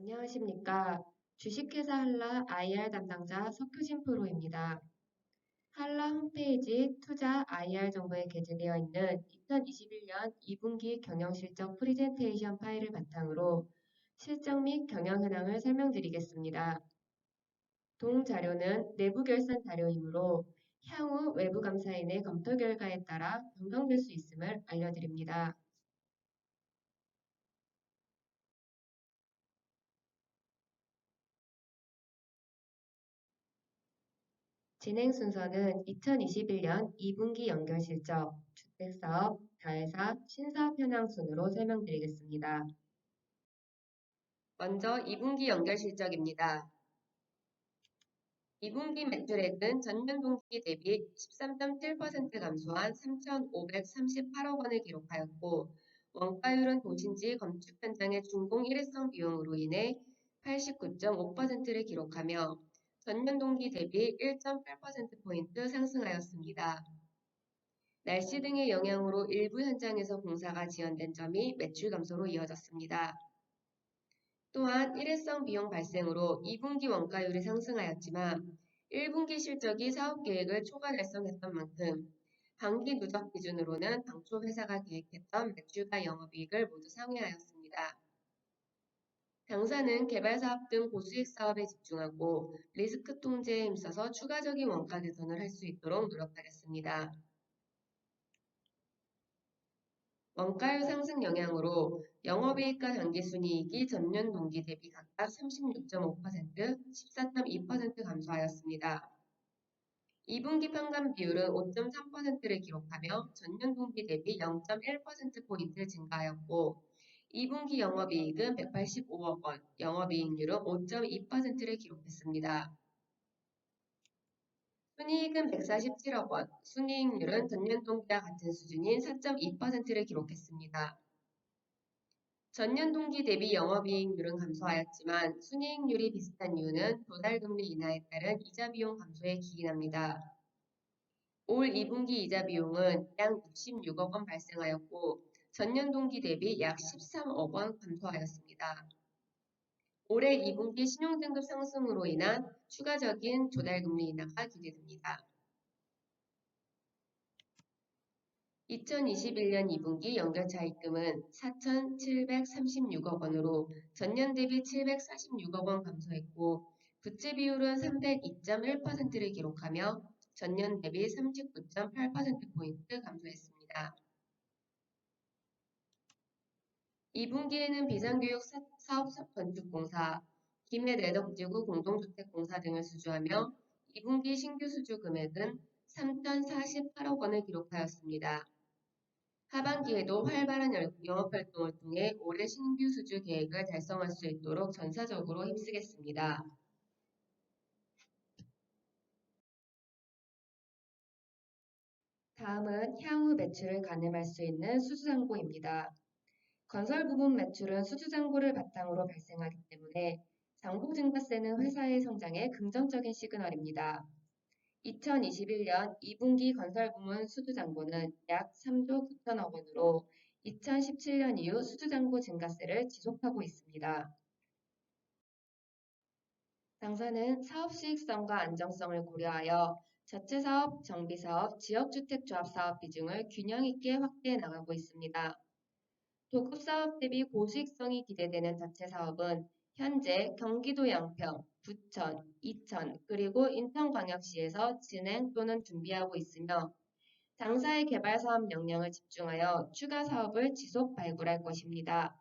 안녕하십니까. 주식회사 한라 IR 담당자 석효진 프로입니다. 한라 홈페이지 투자 IR 정보에 게재되어 있는 2021년 2분기 경영실적 프리젠테이션 파일을 바탕으로 실적 및 경영 현황을 설명드리겠습니다. 동 자료는 내부 결산 자료이므로 향후 외부 감사인의 검토 결과에 따라 변경될 수 있음을 알려드립니다. 진행 순서는 2021년 2분기 연결 실적, 주택사업, 자회사, 신사업 현황 순으로 설명드리겠습니다. 먼저 2분기 연결 실적입니다. 2분기 매출액은 전년 동기 대비 13.7% 감소한 3,538억 원을 기록하였고, 원가율은 도심지 건축 현장의 준공 일회성 비용으로 인해 89.5%를 기록하며 전년 동기 대비 1.8%포인트 상승하였습니다. 날씨 등의 영향으로 일부 현장에서 공사가 지연된 점이 매출 감소로 이어졌습니다. 또한 일회성 비용 발생으로 2분기 원가율이 상승하였지만 1분기 실적이 사업 계획을 초과 달성했던 만큼 반기 누적 기준으로는 당초 회사가 계획했던 매출과 영업이익을 모두 상회하였습니다. 당사는 개발 사업 등 고수익 사업에 집중하고 리스크 통제에 힘써서 추가적인 원가 개선을 할 수 있도록 노력하겠습니다. 원가율 상승 영향으로 영업이익과 당기순이익이 전년 동기 대비 각각 36.5%, 14.2% 감소하였습니다. 2분기 평감 비율은 5.3%를 기록하며 전년 동기 대비 0.1%포인트 증가하였고 2분기 영업이익은 185억 원, 영업이익률은 5.2%를 기록했습니다. 순이익은 147억 원, 순이익률은 전년 동기와 같은 수준인 4.2%를 기록했습니다. 전년 동기 대비 영업이익률은 감소하였지만 순이익률이 비슷한 이유는 도달금리 인하에 따른 이자 비용 감소에 기인합니다. 올 2분기 이자 비용은 약 66억 원 발생하였고 전년 동기 대비 약 13억 원 감소하였습니다. 올해 2분기 신용등급 상승으로 인한 추가적인 조달금리 인하가 기대됩니다. 2021년 2분기 연결차입금은 4,736억 원으로 전년 대비 746억 원 감소했고 부채 비율은 302.1%를 기록하며 전년 대비 39.8%포인트 감소했습니다. 2분기에는 비상교육 사업 건축공사, 김해 내덕지구 공동주택공사 등을 수주하며 2분기 신규 수주 금액은 3,048억 원을 기록하였습니다. 하반기에도 활발한 영업활동을 통해 올해 신규 수주 계획을 달성할 수 있도록 전사적으로 힘쓰겠습니다. 다음은 향후 매출을 가늠할 수 있는 수주상고입니다. 건설 부분 매출은 수주장고를 바탕으로 발생하기 때문에 장고 증가세는 회사의 성장에 긍정적인 시그널입니다. 2021년 2분기 건설 부문 수주장고는 약 3조 9천억 원으로 2017년 이후 수주장고 증가세를 지속하고 있습니다. 당사는 사업 수익성과 안정성을 고려하여 자체 사업, 정비 사업, 지역 주택 조합 사업 비중을 균형 있게 확대해 나가고 있습니다. 도급 사업 대비 고수익성이 기대되는 자체 사업은 현재 경기도 양평, 부천, 이천, 그리고 인천광역시에서 진행 또는 준비하고 있으며 당사의 개발 사업 역량을 집중하여 추가 사업을 지속 발굴할 것입니다.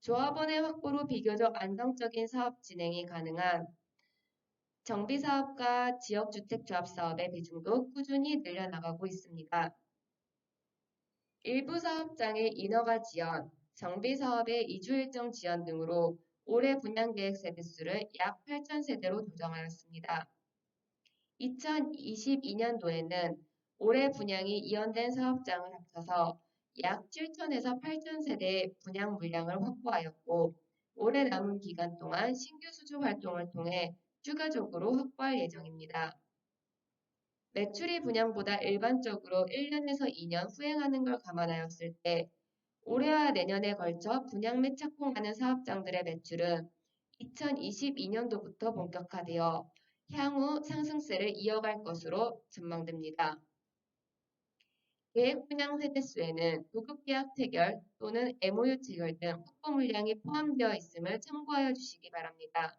조합원의 확보로 비교적 안정적인 사업 진행이 가능한 정비사업과 지역주택조합 사업의 비중도 꾸준히 늘려나가고 있습니다. 일부 사업장의 인허가 지연, 정비 사업의 이주 일정 지연 등으로 올해 분양 계획 세대 수를 약 8,000세대로 조정하였습니다. 2022년도에는 올해 분양이 이연된 사업장을 합쳐서 약 7,000에서 8,000세대의 분양 물량을 확보하였고 올해 남은 기간 동안 신규 수주 활동을 통해 추가적으로 확보할 예정입니다. 매출이 분양보다 일반적으로 1년에서 2년 후행하는 걸 감안하였을 때 올해와 내년에 걸쳐 분양 및 착공하는 사업장들의 매출은 2022년도부터 본격화되어 향후 상승세를 이어갈 것으로 전망됩니다. 계획 분양 세대수에는 도급 계약 체결 또는 MOU 체결 등 확보 물량이 포함되어 있음을 참고하여 주시기 바랍니다.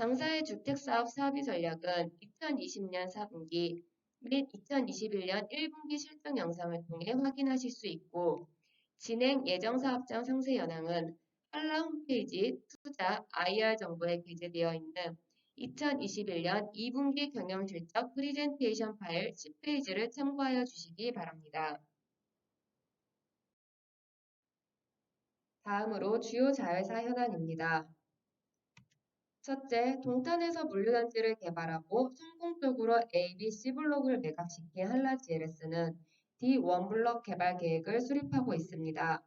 당사의 주택사업 사업의 전략은 2020년 4분기 및 2021년 1분기 실적 영상을 통해 확인하실 수 있고 진행 예정 사업장 상세 현황은 한라 홈페이지 투자 IR 정보에 게재되어 있는 2021년 2분기 경영 실적 프리젠테이션 파일 10페이지를 참고하여 주시기 바랍니다. 다음으로 주요 자회사 현황입니다. 첫째, 동탄에서 물류단지를 개발하고 성공적으로 ABC 블록을 매각시킨 한라GLS는 D1 블록 개발 계획을 수립하고 있습니다.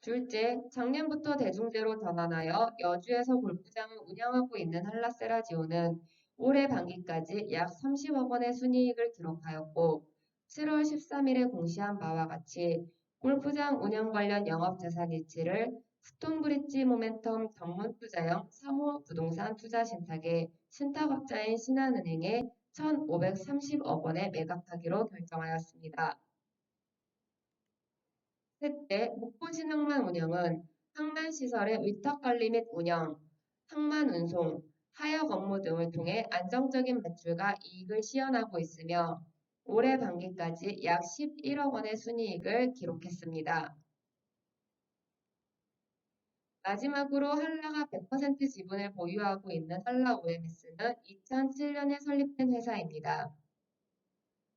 둘째, 작년부터 대중제로 전환하여 여주에서 골프장을 운영하고 있는 한라세라지오는 올해 반기까지 약 30억 원의 순이익을 기록하였고 7월 13일에 공시한 바와 같이 골프장 운영 관련 영업자산 일치를 스톤 브릿지 모멘텀 전문 투자형 3호 부동산 투자 신탁의 신탁업자인 신한은행에 1,530억 원에 매각하기로 결정하였습니다. 셋째, 목포신항만 운영은 항만시설의 위탁관리 및 운영, 항만 운송, 하역 업무 등을 통해 안정적인 매출과 이익을 시현하고 있으며 올해 반기까지 약 11억 원의 순이익을 기록했습니다. 마지막으로 한라가 100% 지분을 보유하고 있는 한라 OMS는 2007년에 설립된 회사입니다.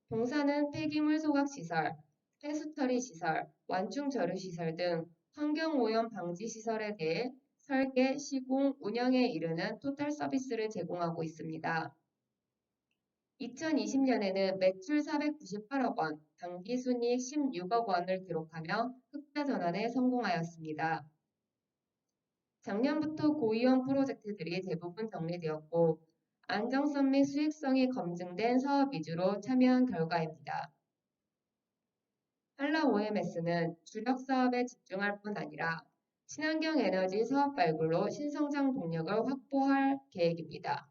동사는 폐기물 소각 시설, 해수처리 시설, 완충 저류 시설 등 환경오염 방지 시설에 대해 설계, 시공, 운영에 이르는 토탈 서비스를 제공하고 있습니다. 2020년에는 매출 498억 원, 당기 순이익 16억 원을 기록하며 흑자 전환에 성공하였습니다. 작년부터 고위험 프로젝트들이 대부분 정리되었고 안정성 및 수익성이 검증된 사업 위주로 참여한 결과입니다. 한라 OMS는 주력 사업에 집중할 뿐 아니라 친환경 에너지 사업 발굴로 신성장 동력을 확보할 계획입니다.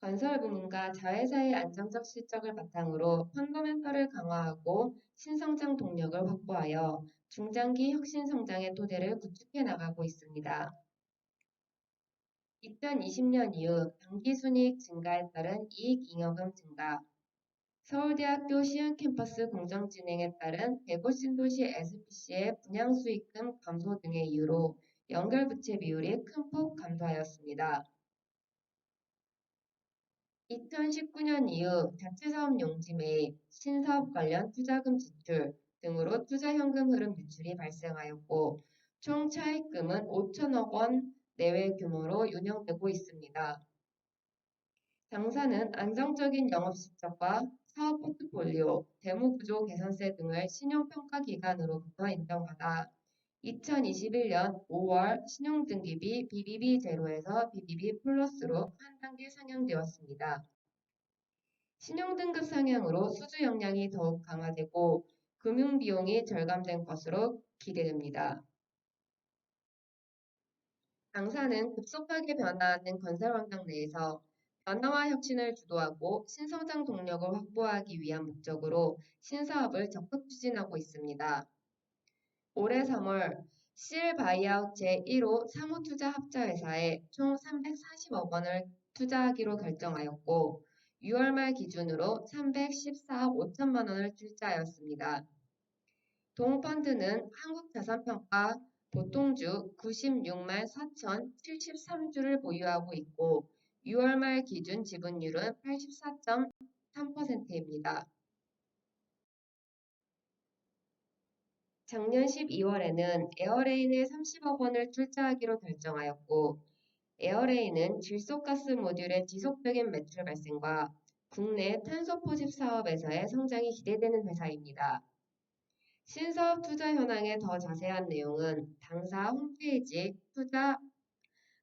건설 부문과 자회사의 안정적 실적을 바탕으로 펀더멘털을 강화하고 신성장 동력을 확보하여 중장기 혁신 성장의 토대를 구축해 나가고 있습니다. 2020년 이후 당기순이익 증가에 따른 이익잉여금 증가, 서울대학교 시흥 캠퍼스 공정 진행에 따른 대구 신도시 SPC의 분양 수익금 감소 등의 이유로 연결 부채 비율이 큰 폭 감소하였습니다. 2019년 이후 자체사업 용지 매입, 신사업 관련 투자금 지출 등으로 투자현금 흐름 유출이 발생하였고 총 차입금은 5천억 원 내외 규모로 운영되고 있습니다. 당사는 안정적인 영업실적과 사업 포트폴리오, 대무구조 개선세 등을 신용평가 기관으로부터 인정받아 2021년 5월 신용등급이 BBB 제로에서 BBB 플러스로 한 단계 상향되었습니다. 신용등급 상향으로 수주 역량이 더욱 강화되고 금융 비용이 절감된 것으로 기대됩니다. 당사는 급속하게 변화하는 건설 환경 내에서 변화와 혁신을 주도하고 신성장 동력을 확보하기 위한 목적으로 신사업을 적극 추진하고 있습니다. 올해 3월 CL 바이아웃 제1호 사무투자 합자회사에 총 340억 원을 투자하기로 결정하였고 6월 말 기준으로 314억 5천만 원을 출자하였습니다. 동펀드는 한국자산평가 보통주 96만 4,073주를 보유하고 있고 6월 말 기준 지분율은 84.3%입니다. 작년 12월에는 에어레인에 30억 원을 출자하기로 결정하였고 에어레인은 질소가스 모듈의 지속적인 매출 발생과 국내 탄소 포집 사업에서의 성장이 기대되는 회사입니다. 신사업 투자 현황의 더 자세한 내용은 당사 홈페이지 투자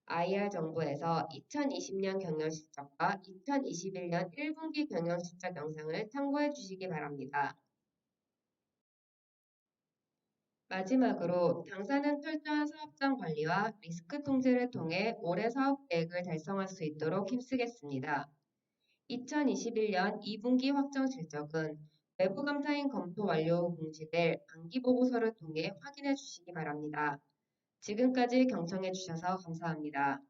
IR 정보에서 2020년 경영 실적과 2021년 1분기 경영 실적 영상을 참고해 주시기 바랍니다. 마지막으로 당사는 철저한 사업장 관리와 리스크 통제를 통해 올해 사업 계획을 달성할 수 있도록 힘쓰겠습니다. 2021년 2분기 확정 실적은 외부 감사인 검토 완료 후 공시될 안기 보고서를 통해 확인해 주시기 바랍니다. 지금까지 경청해 주셔서 감사합니다.